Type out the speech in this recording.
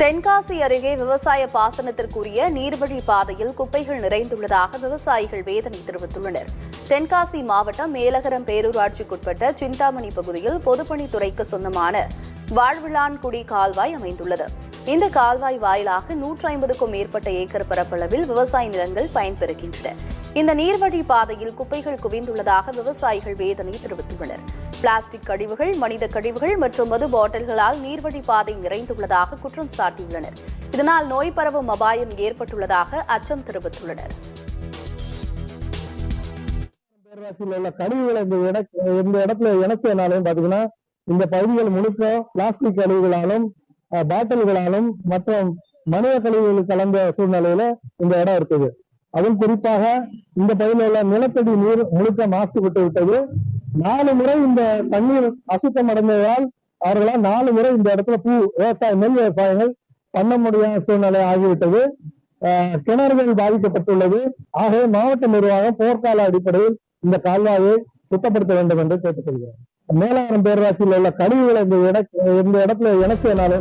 தென்காசி அருகே விவசாய பாசனத்திற்குரிய நீர்வழி பாதையில் குப்பைகள் நிறைந்துள்ளதாக விவசாயிகள் வேதனை தெரிவித்துள்ளனர். தென்காசி மாவட்டம் மேலகரம் பேரூராட்சிக்குட்பட்ட சிந்தாமணி பகுதியில் பொதுப்பணித்துறைக்கு சொந்தமான வாழ்விளான்குடி கால்வாய் அமைந்துள்ளது. இந்த கால்வாய் வாயிலாக நூற்றி ஐம்பதுக்கும் மேற்பட்ட ஏக்கர் பரப்பளவில் விவசாய நிலங்கள் பயன்பெறுகின்றன. இந்த நீர்வழி பாதையில் குப்பைகள் குவிந்துள்ளதாக விவசாயிகள் வேதனை தெரிவித்துள்ளனர். பிளாஸ்டிக் கழிவுகள் மனித கழிவுகள் மற்றும் மது பாட்டில்களால் நீர்வழி பாதை நிறைந்துள்ளதாக குற்றம் சாட்டியுள்ளனர். இதனால் நோய் பரவும் அபாயம் ஏற்பட்டுள்ளதாக அச்சம் தெரிவித்துள்ளனர். உள்ள கழிவுகளை இந்த இட இந்த இடத்துல இணைச்சதுனாலும் பாத்தீங்கன்னா இந்த பகுதிகள் முழுக்க பிளாஸ்டிக் கழிவுகளாலும் பாட்டில்களாலும் மற்றும் மனித கழிவுகள் கலந்த சூழ்நிலையில இந்த இடம் இருக்குது. அதுவும் குறிப்பாக இந்த பகுதியில் உள்ள நிலத்தடி நீர் முழுக்க மாசுபட்டு விட்டது. நாலு முறை இந்த தண்ணீர் அசுத்தம் அடைந்ததால் அவர்களால் நாலு முறை இந்த இடத்துல பூ விவசாயம் நெல் விவசாயங்கள் பண்ண முடியாத சூழ்நிலை ஆகிவிட்டது. கிணறுகள் பாதிக்கப்பட்டுள்ளது. ஆகவே மாவட்ட நிர்வாகம் போர்க்கால அடிப்படையில் இந்த கால்வாயை சுத்தப்படுத்த வேண்டும் என்று கேட்டுக்கொள்கிறேன். மேலாரம் பேரூராட்சியில் உள்ள கழிவுகளை இந்த இட இந்த இடத்துல இணைச்சதுனால